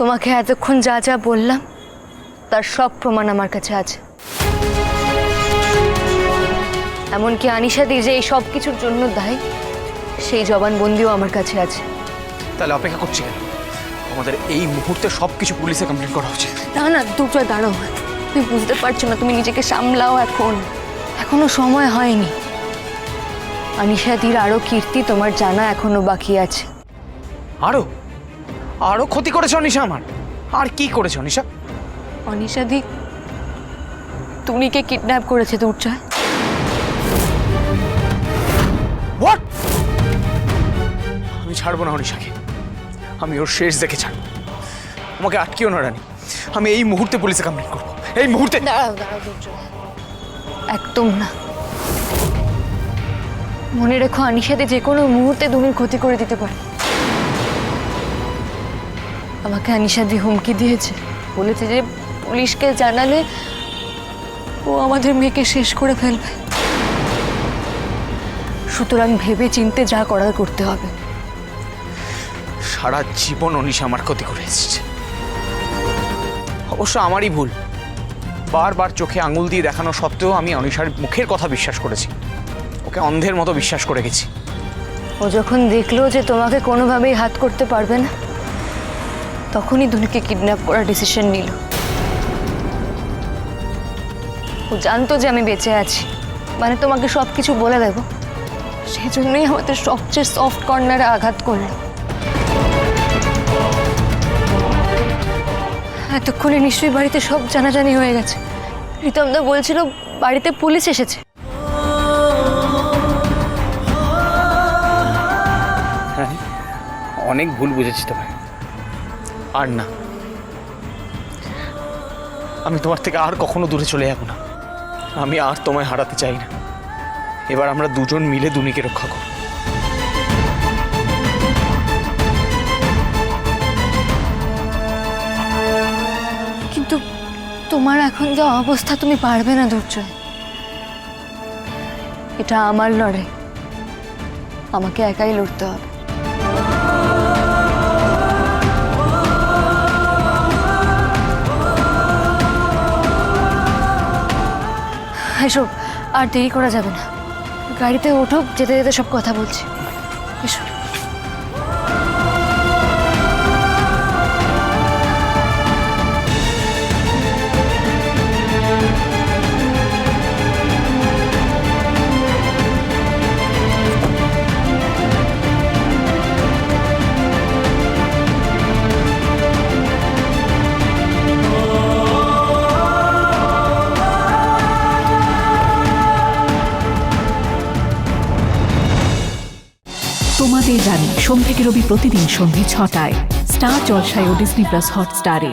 তোমাকে এতক্ষণ যা যা বললাম তার সব প্রমাণ আমার কাছে আছে। এমনকি আনিশাদি যে এই সব কিছুর জন্য দায়ী সেই জবানবন্দিও আমার কাছে আছে। তাহলে অপেক্ষা করছি কেন? আমাদের এই মুহূর্তে সব কিছু পুলিশে কমপ্লেন করা উচিত। না না দুটো দাঁড়াও। তুমি বুঝতে পারছ না তুমি নিজেকে সামলাও এখন। এখনও সময় হয়নি। আনিশাদির আরও কীর্তি তোমার জানা এখনও বাকি আছে। আরও? আরও ক্ষতি করেছে অনিশা আমার। আর কি করেছে অনিশা? অনিশাদি তুমিকে কিডন্যাপ করেছে দুর্জয়? হোয়াট আমি ছাড়বো না অনিশাকে। আমি ওর শেষ দেখে ছাড়বো। আমাকে আটকেও না রানি। আমি এই মুহূর্তে পুলিশে কমপ্লেন করব। এই মুহূর্তে দাঁড়াও দাঁড়াও দুর্জয়। একদম না। মনে রেখো আনিশাদি যে কোনো মুহূর্তে দুমির ক্ষতি করে দিতে পারে। আমাকে আনিশাদি হুমকি দিয়েছে। বলেছে যে পুলিশকে জানালে ও আমাদের মেয়েকে শেষ করে ফেলবে। সুতরাং ভেবে চিনতে যা করার করতে হবে। সারা জীবন অনিশা আমার ক্ষতি করে এসেছে। অবশ্য আমারই ভুল। বারবার চোখে আঙুল দিয়ে দেখানো সত্ত্বেও আমি অনিশার মুখের কথা বিশ্বাস করেছি। ওকে অন্ধের মতো বিশ্বাস করে গেছি। ও যখন দেখল যে তোমাকে কোনোভাবেই হাত করতে পারবে না তখনই দুনিকে কিডন্যাপ করার ডিসিশন নিল। ও জানতো যে আমি বেঁচে আছি। মানে তোমাকে সব কিছু বলে দেব। সেই জন্যই আমাদের সবচেয়ে সফট কর্নারে আঘাত করল। এতক্ষণে নিশ্চয়ই বাড়িতে সব জানাজানি হয়ে গেছে। প্রীতমদা বলছিল, বাড়িতে পুলিশ এসেছে। হ্যাঁ অনেক ভুল বুঝেছি তোমায়। আর না। আমি তোমার থেকে আর কখনো দূরে চলে যাব না। আমি আর তোমায় হারাতে চাই না। এবার আমরা দুজন মিলে দুনিকে রক্ষা করব। কিন্তু তোমার এখন যা অবস্থা, তুমি পারবে না দুর্জয়। এটা আমার লড়াই। আমাকে একাই লড়তে হবে। এসো আর দেরি করা যাবে না। গাড়িতে ওঠো যেতে যেতে সব কথা বলছি। এসো। তোমাদের জানি সোম থেকে রবি প্রতিদিন সন্ধ্যে ছটায়। স্টার জলসায় ও ডিসনি প্লাস হটস্টারে।